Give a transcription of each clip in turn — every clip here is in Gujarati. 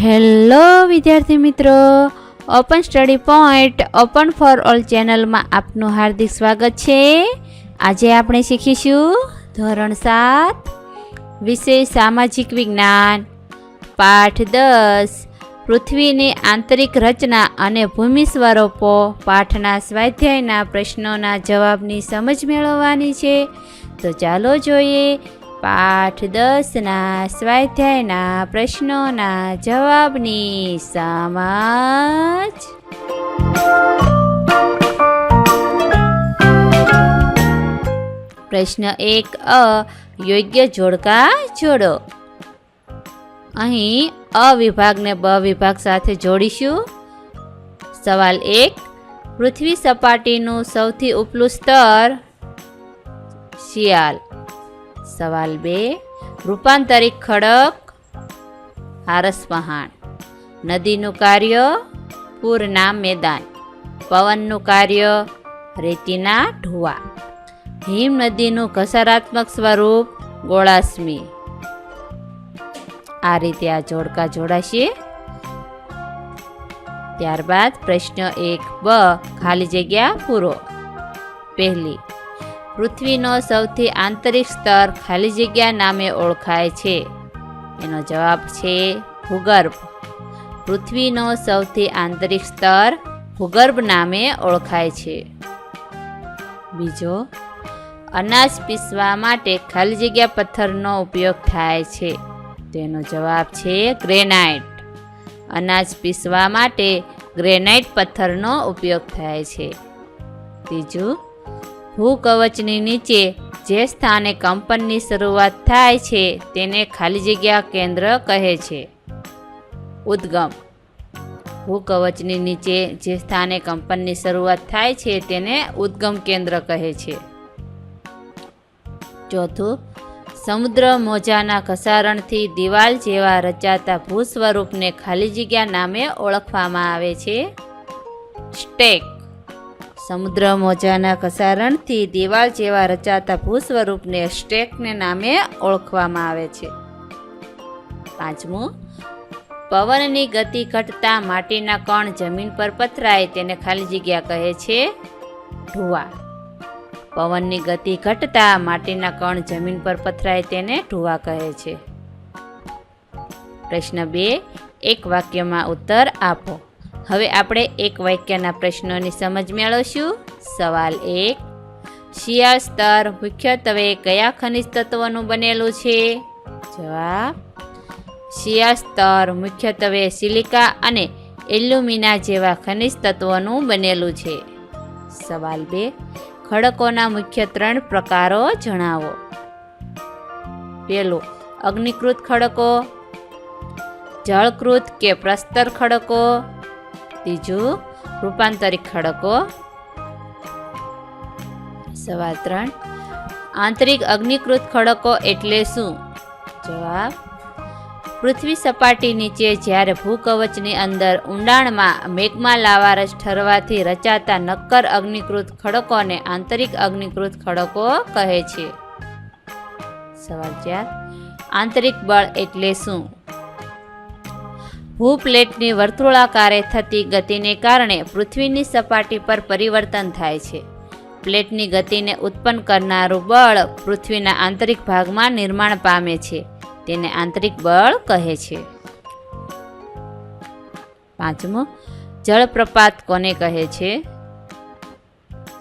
હેલો વિદ્યાર્થી મિત્રો. Open study point open for all ચેનલમાં આપનું હાર્દિક સ્વાગત છે. આજે આપણે શીખીશું ધોરણ સાત, વિષય સામાજિક વિજ્ઞાન. પાઠ દસ, પૃથ્વીની આંતરિક રચના અને ભૂમિ સ્વરૂપો, પાઠના સ્વાધ્યાયના પ્રશ્નોના જવાબની સમજ મેળવવાની છે. તો ચાલો જોઈએ પાઠ દસના સ્વાધ્યાયના પ્રશ્નોના જવાબની સમજ. પ્રશ્ન એક અ, યોગ્ય જોડકા જોડો. અહીં અ વિભાગને બ વિભાગ સાથે જોડીશું. સવાલ એક, પૃથ્વી સપાટીનું સૌથી ઉપલું સ્તર શિયાળ. સવાલ બે રૂપાંતરિક ખડક આરસપહાણ નદીનું કાર્ય, પૂરના મેદાન. પવનનું કાર્ય, રેતીના ઢુવા. હિમ નદીનું ઘસારાત્મક સ્વરૂપ, ગોળાસ્મી. આ રીતે આ જોડકા જોડાશે. ત્યારબાદ પ્રશ્ન એક બ, ખાલી જગ્યા પૂરો. પહેલી પૃથ્વીનો સૌથી આંતરિક સ્તર ખાલી જગ્યા નામે ઓળખાય છે. એનો જવાબ છે ભૂગર્ભ. પૃથ્વીનો સૌથી આંતરિક સ્તર ભૂગર્ભ નામે ઓળખાય છે. બીજો, અનાજ પીસવા માટે ખાલી જગ્યા પથ્થરનો ઉપયોગ થાય છે. તેનો જવાબ છે ગ્રેનાઇટ. અનાજ પીસવા માટે ગ્રેનાઇટ પથ્થરનો ઉપયોગ થાય છે. ત્રીજું ભૂકવચની નીચે જે સ્થાને કંપનની શરૂઆત થાય છે તેને ખાલી જગ્યા કેન્દ્ર કહે છે. ઉદ્ગમ. ભૂકવચની નીચે જે સ્થાને કંપનની શરૂઆત થાય છે તેને ઉદ્ગમ કેન્દ્ર કહે છે. ચોથું, સમુદ્ર મોજાના ઘસારણથી દિવાલ જેવા રચાતા ભૂ સ્વરૂપને ખાલી જગ્યા નામે ઓળખવામાં આવે છે. સ્ટેક. સમુદ્ર મોજાના ઘસારણથી દિવાલ જેવા રચાતા ભૂ સ્વરૂપને સ્ટેકને નામે ઓળખવામાં આવે છે. પાંચમું, પવનની ગતિ ઘટતા માટીના કણ જમીન પર પથરાય તેને ખાલી જગ્યા કહે છે ઢુવા. પવનની ગતિ ઘટતા માટીના કણ જમીન પર પથરાય તેને ઢુવા કહે છે. પ્રશ્ન બે, એક વાક્યમાં ઉત્તર આપો. હવે આપણે એક વાક્યના પ્રશ્નોની સમજ મેળવશું. સવાલ એક, શિયાળ સ્તર મુખ્યત્વે કયા ખનિજ તત્વોનું બનેલું છે? જવાબ, શિયાળ સ્તર મુખ્યત્વે સિલિકા અને એલ્યુમિના જેવા ખનિજ તત્વોનું બનેલું છે. સવાલ બે, ખડકોના મુખ્ય ત્રણ પ્રકારો જણાવો. પેલું અગ્નિકૃત ખડકો, જળકૃત કે પ્રસ્તર ખડકો ત્રીજું, રૂપાંતરિત ખડકો. સવાલ ત્રણ, આંતરિક અગ્નિકૃત ખડકો એટલે શું? જવાબ, પૃથ્વી સપાટી નીચે જ્યારે ભૂકવચની અંદર ઊંડાણમાં મેઘમાં લાવારસ ઠરવાથી રચાતા નક્કર અગ્નિકૃત ખડકોને આંતરિક અગ્નિકૃત ખડકો કહે છે. સવાલ ચાર, આંતરિક બળ એટલે શું? ભૂપ્લેટની વર્તુળાકારે થતી ગતિને કારણે પૃથ્વીની સપાટી પર પરિવર્તન થાય છે. પ્લેટની ગતિને ઉત્પન્ન કરનારું બળ પૃથ્વીના આંતરિક ભાગમાં નિર્માણ પામે છે. તેને આંતરિક બળ કહે છે. પાંચમું, જળપ્રપાત કોને કહે છે?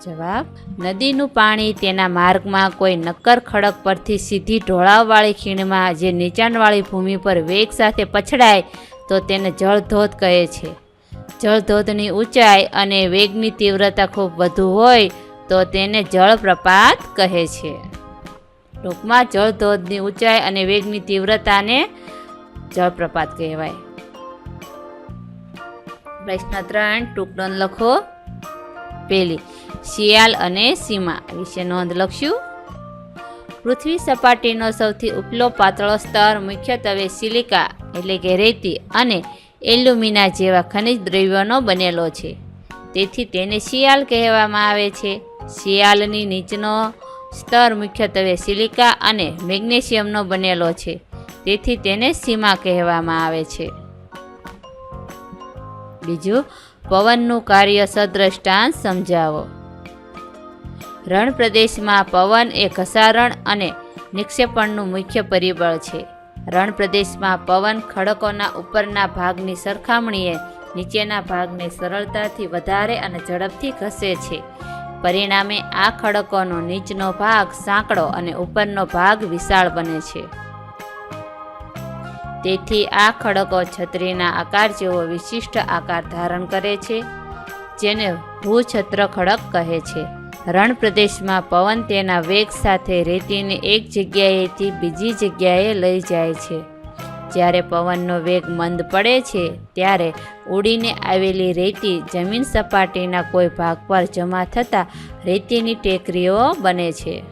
જવાબ, નદીનું પાણી તેના માર્ગમાં કોઈ નક્કર ખડક પરથી સીધી ઢોળાવવાળી ખીણમાં જે નીચાણવાળી ભૂમિ પર વેગ સાથે પછડાય તો તેને જળધોધ કહે છે. જળધોધની ઊંચાઈ અને વેગની તીવ્રતા ખૂબ વધુ હોય તો તેને જળપ્રપાત કહે છે. ટૂંકમાં જળધોધની ઊંચાઈ અને વેગની તીવ્રતાને જળપ્રપાત કહેવાય. પ્રશ્ન ત્રણ ટૂંકનો લખો. પેલી શિયાળ અને સીમા વિશે નોંધ લખશું. પૃથ્વી સપાટીનો સૌથી ઉપલો પાતળો સ્તર મુખ્યત્વે સિલિકા એટલે કે રેતી અને એલ્યુમિના જેવા ખનિજ દ્રવ્યોનો બનેલો છે. તેથી તેને શિયાળ કહેવામાં આવે છે. શિયાળની નીચનો સ્તર મુખ્યત્વે સિલિકા અને મેગ્નેશિયમનો બનેલો છે. તેથી તેને સીમા કહેવામાં આવે છે. બીજું, પવનનું કાર્ય સદ્રષ્ટાંત સમજાવો. રણ પ્રદેશમાં પવન એ ઘસારણ અને નિક્ષેપણનું મુખ્ય પરિબળ છે. રણ પ્રદેશમાં પવન ખડકોના ઉપરના ભાગની સરખામણીએ નીચેના ભાગને સરળતાથી વધારે અને ઝડપથી ઘસે છે. પરિણામે આ ખડકોનો નીચનો ભાગ સાંકડો અને ઉપરનો ભાગ વિશાળ બને છે. તેથી આ ખડકો છત્રીના આકાર જેવો વિશિષ્ટ આકાર ધારણ કરે છે, જેને ભૂછત્ર ખડક કહે છે. રણ પ્રદેશમાં પવન તેના વેગ સાથે રેતીને એક જગ્યાએથી બીજી જગ્યાએ લઈ જાય છે. જ્યારે પવનનો વેગ મંદ પડે છે, ત્યારે ઉડીને આવેલી રેતી જમીન સપાટીના કોઈ ભાગ પર જમા થતાં રેતીની ટેકરીઓ બને છે.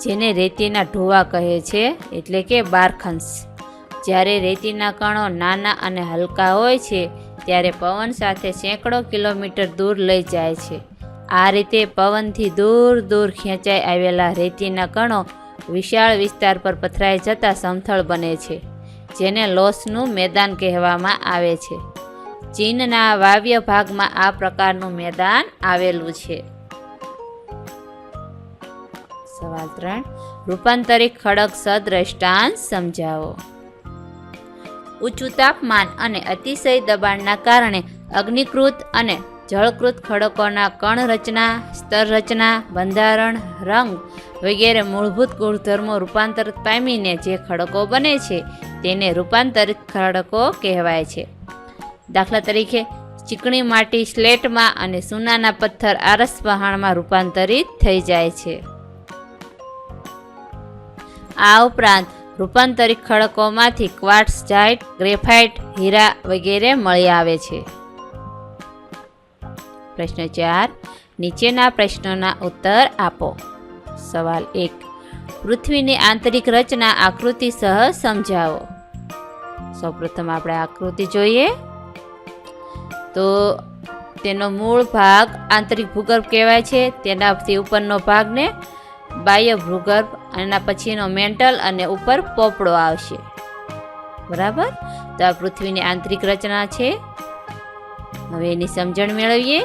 જેને રેતીના ઢોવા કહે છે, એટલે કે બારખંસ. જ્યારે રેતીના કણો નાના અને હલકા હોય છે ત્યારે પવન સાથે સેંકડો કિલોમીટર દૂર લઈ જાય છે. આ રીતે પવનથી દૂર દૂર ખેંચાઈ આવેલા રેતીના કણો વિશાળ વિસ્તાર પર પથરાઈ જતા સમથળ બને છે, જેને લોસનું મેદાન કહેવામાં આવે છે. ચીનના વાવ્ય ભાગમાં આ પ્રકારનું મેદાન આવેલું છે. સવાલ ત્રણ. રૂપાંતરિત ખડક સદ્રષ્ટાંત સમજાવો. ઊંચું તાપમાન અને અતિશય દબાણના કારણે અગ્નિકૃત અને જળકૃત ખડકોના કણ રચના સ્તર રચના બંધારણ, રંગ વગેરે મૂળભૂત ગુણધર્મો રૂપાંતરિત પામીને જે ખડકો બને છે તેને રૂપાંતરિત ખડકો કહેવાય છે. દાખલા તરીકે, ચીકણી માટી સ્લેટમાં અને સોનાના પથ્થર આરસ વહાણમાં રૂપાંતરિત થઈ જાય છે. આ ઉપરાંત રૂપાંતરિત ખડકોમાંથી ક્વાર્ટ્સ જાઇટ, ગ્રેફાઇટ, હીરા વગેરે મળી આવે છે. પ્રશ્ન ચાર. નીચેના પ્રશ્નોના ઉત્તર આપો. સવાલ એક. પૃથ્વીની આંતરિક રચના આકૃતિ સહ સમજાવો. સૌપ્રથમ આપણે આકૃતિ જોઈએ. તો તેનો મૂળ ભાગ આંતરિક ભૂગર્ભ કહેવાય છે. તેનાથી ઉપરનો ભાગને બાહ્ય ભૂગર્ભ એના પછીનો મેન્ટલ અને ઉપર પોપડો આવશે. બરાબર? તો આ પૃથ્વીની આંતરિક રચના છે. હવે એની સમજણ મેળવીએ.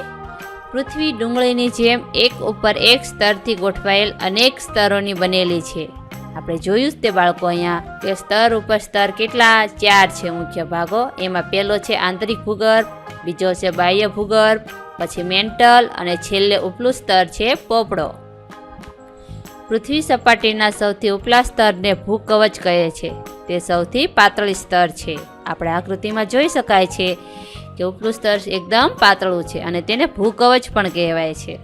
પૃથ્વી ડુંગળીની જેમ એક ઉપર એક સ્તરથી ગોઠવાયેલ અનેક સ્તરોની બનેલી છે. આપણે જોયું જ તે બાળકો અહીંયા કે સ્તર ઉપર સ્તર કેટલા, ચાર છે મુખ્ય ભાગો. એમાં પહેલો છે આંતરિક ભૂગર્ભ, બીજો છે બાહ્ય ભૂગર્ભ, પછી મેન્ટલ અને છેલ્લે ઉપલું સ્તર છે પોપડો. પૃથ્વી સપાટીના સૌથી ઉપલા સ્તરને ભૂકવચ કહે છે. તે સૌથી પાતળી સ્તર છે. આપણે આકૃતિમાં જોઈ શકાય છે કે ઉપલું સ્તર એકદમ પાતળું છે અને તેને ભૂકવચ પણ કહેવાય છે.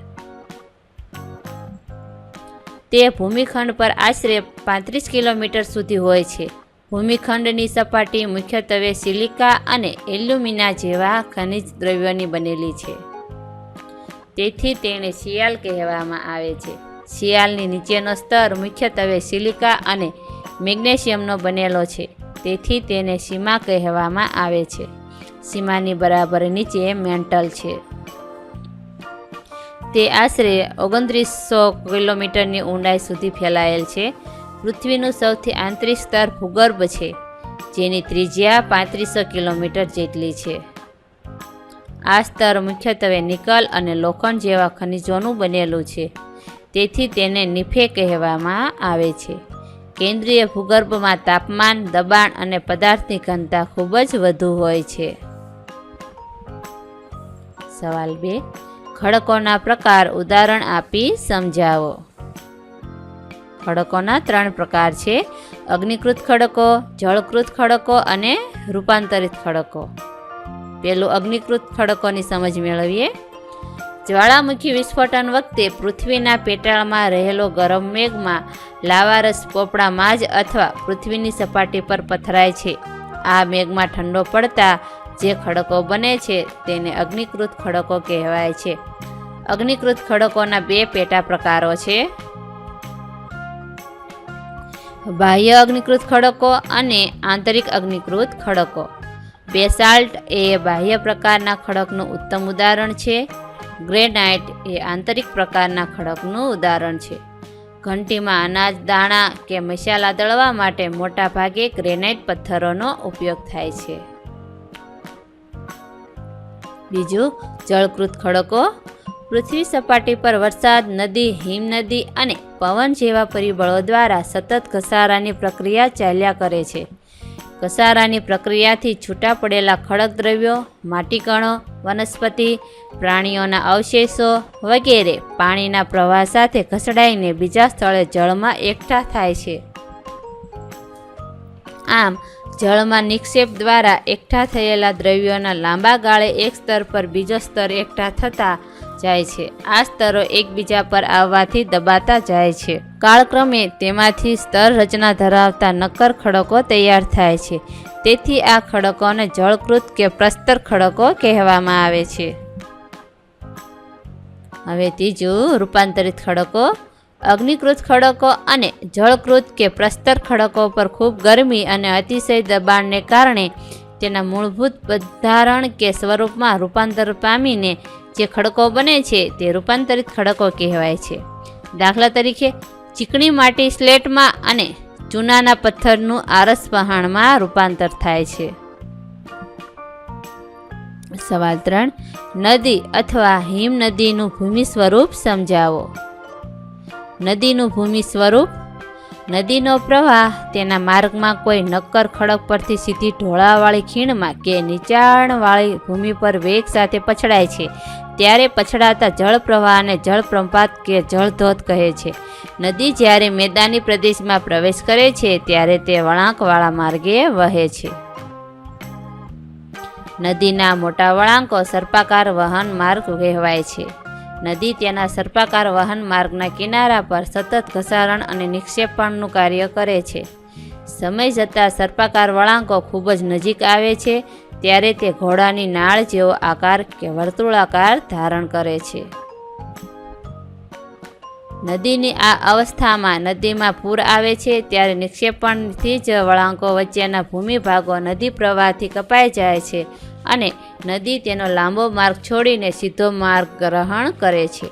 તે ભૂમિખંડ પર આશરે પાંત્રીસ કિલોમીટર સુધી હોય છે. ભૂમિખંડની સપાટી મુખ્યત્વે સિલિકા અને એલ્યુમિના જેવા ખનિજ દ્રવ્યોની બનેલી છે. તેથી તેને શિયાલ કહેવામાં આવે છે. શિયાળની નીચેનો સ્તર મુખ્યત્વે સિલિકા અને મેગ્નેશિયમનો બનેલો છે. તેથી તેને સીમા કહેવામાં આવે છે. સીમાની બરાબર નીચે મેન્ટલ છે. તે આશરે ઓગણત્રીસો કિલોમીટરની ઊંડાઈ સુધી ફેલાયેલ છે. પૃથ્વીનું સૌથી આંતરિક સ્તર ભૂગર્ભ છે, જેની ત્રિજ્યા પાંત્રીસો કિલોમીટર જેટલી છે. આ સ્તર મુખ્યત્વે નિકલ અને લોખંડ જેવા ખનિજોનું બનેલું છે. તેથી તેને નિફે કહેવામાં આવે છે. કેન્દ્રીય ભૂગર્ભમાં તાપમાન, દબાણ અને પદાર્થની ઘનતા ખૂબ જ વધુ હોય છે. સવાલ બે. ખડકોના પ્રકાર ઉદાહરણ આપી સમજાવો. ખડકોના ત્રણ પ્રકાર છે. અગ્નિકૃત ખડકો, જળકૃત ખડકો અને રૂપાંતરિત ખડકો. પેલું અગ્નિકૃત ખડકોની સમજ મેળવીએ. જ્વાળામુખી વિસ્ફોટન વખતે પૃથ્વીના પેટાળમાં રહેલો ગરમ મેઘમાં લાવારસ પોપડામાં જ અથવા પૃથ્વીની સપાટી પર પથરાય છે. આ મેઘમાં ઠંડો પડતા જે ખડકો બને છે તેને અગ્નિકૃત ખડકો કહેવાય છે. અગ્નિકૃત ખડકોના બે પેટા પ્રકારો છે. બાહ્ય અગ્નિકૃત ખડકો અને આંતરિક અગ્નિકૃત ખડકો. બેસાલ્ટ એ બાહ્ય પ્રકારના ખડકનું ઉત્તમ ઉદાહરણ છે. ગ્રેનાઇટ એ આંતરિક પ્રકારના ખડકનું ઉદાહરણ છે. ઘંટીમાં અનાજ, દાણા કે મસાલા દળવા માટે મોટા ભાગે ગ્રેનાઇટ પથ્થરોનો ઉપયોગ થાય છે. બીજું, જળકૃત ખડકો. પૃથ્વી સપાટી પર વરસાદ, નદી, હિમનદી અને પવન જેવા પરિબળો દ્વારા સતત ઘસારાની પ્રક્રિયા ચાલ્યા કરે છે. ઘસારાની પ્રક્રિયાથી છૂટા પડેલા ખડક દ્રવ્યો, માટીકણો, વનસ્પતિ, પ્રાણીઓના અવશેષો વગેરે પાણીના પ્રવાહ સાથે ઘસડાઈને બીજા સ્થળે જળમાં એકઠા થાય છે. આમ, જળમાં નિક્ષેપ દ્વારા એકઠા થયેલા દ્રવ્યોના લાંબા ગાળે એક સ્તર પર બીજો સ્તર એકઠા થતા જાય છે. આ સ્તરો એકબીજા પર આવવાથી દબાતા જાય છે. કાળક્રમે તેમાંથી સ્તર રચના ધરાવતા નક્કર ખડકો તૈયાર થાય છે. તેથી આ ખડકોને જળકૃત કે પ્રસ્તર ખડકો કહેવામાં આવે છે. હવે ત્રીજું, રૂપાંતરિત ખડકો. અગ્નિકૃત ખડકો અને જળકૃત કે પ્રસ્તર ખડકો પર ખૂબ ગરમી અને અતિશય દબાણને કારણે તેના મૂળભૂત બંધારણ કે સ્વરૂપમાં રૂપાંતર પામીને જે ખડકો બને છે તે રૂપાંતરિત ખડકો કહેવાય છે. દાખલા તરીકે ચીકણી માટી સ્લેટમાં અને ચૂનાના પથ્થરનું આરસ પહાણમાં રૂપાંતર થાય છે. સવાલ ત્રણ, નદી અથવા હિમ નદીનું ભૂમિ સ્વરૂપ સમજાવો. નદીનું ભૂમિ સ્વરૂપ, નદીનો પ્રવાહ તેના માર્ગમાં કોઈ નક્કર ખડક પરથી સીધી ઢોળાવાળી ખીણમાં કે નીચાણવાળી ભૂમિ પર વેગ સાથે પછડાય છે. ત્યારે પછડાતા જળ પ્રવાહને જળપ્રપાત કે જળધોધ કહે છે. નદી જ્યારે મેદાની પ્રદેશમાં પ્રવેશ કરે છે, ત્યારે તે વળાંકવાળા માર્ગે વહે છે. નદીના મોટા વળાંકો સર્પાકાર વહન માર્ગ કહેવાય છે. નદી તેના સર્પાકાર વહન માર્ગના કિનારા પર સતત ઘસારણ અને નિક્ષેપણનું કાર્ય કરે છે. સમય જતાં સર્પાકાર વળાંકો ખૂબ જ નજીક આવે છે ત્યારે તે ઘોડાની નાળ જેવો આકાર કે વર્તુળાકાર ધારણ કરે છે. નદીની આ અવસ્થામાં નદીમાં પૂર આવે છે ત્યારે નિક્ષેપણથી જ વળાંકો વચ્ચેના ભૂમિ ભાગો નદી પ્રવાહથી કપાઈ જાય છે અને નદી તેનો લાંબો માર્ગ છોડીને સીધો માર્ગ ગ્રહણ કરે છે.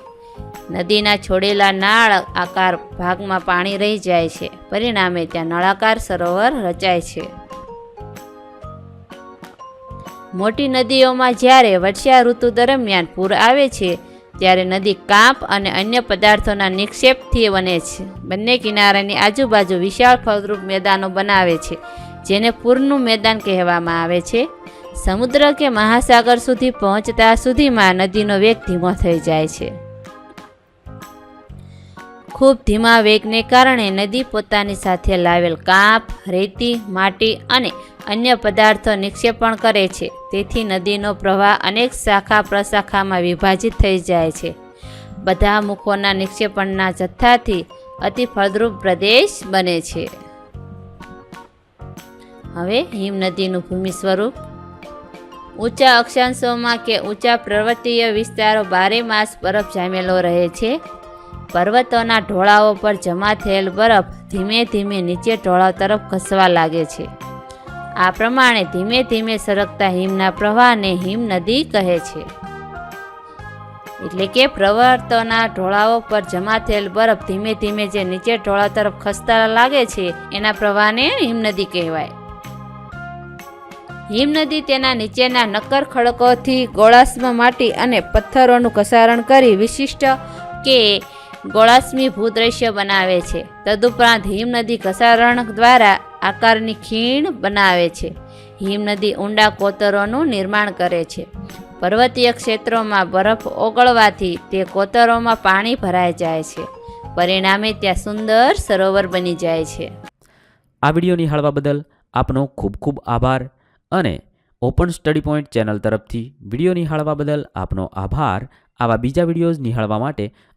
નદીના છોડેલા નાળ આકાર ભાગમાં પાણી રહી જાય છે. પરિણામે ત્યાં નળાકાર સરોવર રચાય છે. મોટી નદીઓમાં જ્યારે વર્ષા ઋતુ દરમિયાન પૂર આવે છે, ત્યારે નદી કાંપ અને અન્ય પદાર્થોના નિક્ષેપથી બને છે. બંને કિનારાની આજુબાજુ વિશાળ ફળદ્રુપ મેદાનો બનાવે છે, જેને પૂરનું મેદાન કહેવામાં આવે છે. સમુદ્ર કે મહાસાગર સુધી પહોંચતા સુધીમાં નદીનો વેગ ધીમો થઈ જાય છે. ખૂબ ધીમા વેગને કારણે નદી પોતાની સાથે લાવેલ કાંપ, રેતી, માટી અને અન્ય પદાર્થો નિક્ષેપણ કરે છે. તેથી નદીનો પ્રવાહ અનેક શાખા પ્રશાખામાં વિભાજિત થઈ જાય છે. બધા મુખોના નિક્ષેપણના જથ્થાથી અતિ ફળદ્રુપ પ્રદેશ બને છે. હવે હિમ નદીનું ભૂમિ સ્વરૂપ. ઊંચા અક્ષાંશોમાં કે ઊંચા પર્વતીય વિસ્તારો બારે માસ બરફ જામેલો રહે છે. પર્વતોના ઢોળાવો પર જમા થયેલ બરફ ધીમે ધીમે નીચે ઢોળાવ તરફ ખસવા લાગે છે. આ પ્રમાણે ધીમે ધીમે સરકતા હિમના પ્રવાહને હિમ નદી કહે છે. એટલે કે પ્રવર્તોના ઢોળાવો પર જમા થયેલ બરફ ધીમે ધીમે જે નીચે ઢોળાવ તરફ ખસતા લાગે છે, એના પ્રવાહને હિમનદી કહેવાય. હિમનદી તેના નીચેના નક્કર ખડકોથી ગોળાશ્મ માટી અને પથ્થરોનું ઘસારણ કરી વિશિષ્ટ કે ગોળાશ્મી ભૂદ્રશ્ય બનાવે છે. તદુપરાંત હિમનદી ઘસારણ દ્વારા આકારની ખીણ બનાવે છે. હિમનદી ઊંડા કોતરોનું નિર્માણ કરે છે. પર્વતીય ક્ષેત્રોમાં બરફ ઓગળવાથી તે કોતરોમાં પાણી ભરાઈ જાય છે. પરિણામે ત્યાં સુંદર સરોવર બની જાય છે. આ વીડિયો નિહાળવા બદલ આપનો ખૂબ ખૂબ આભાર અને ઓપન સ્ટડી પોઈન્ટ ચેનલ તરફથી વીડિયો નિહાળવા બદલ આપનો આભાર. આવા બીજા વિડીયોઝ નિહાળવા માટે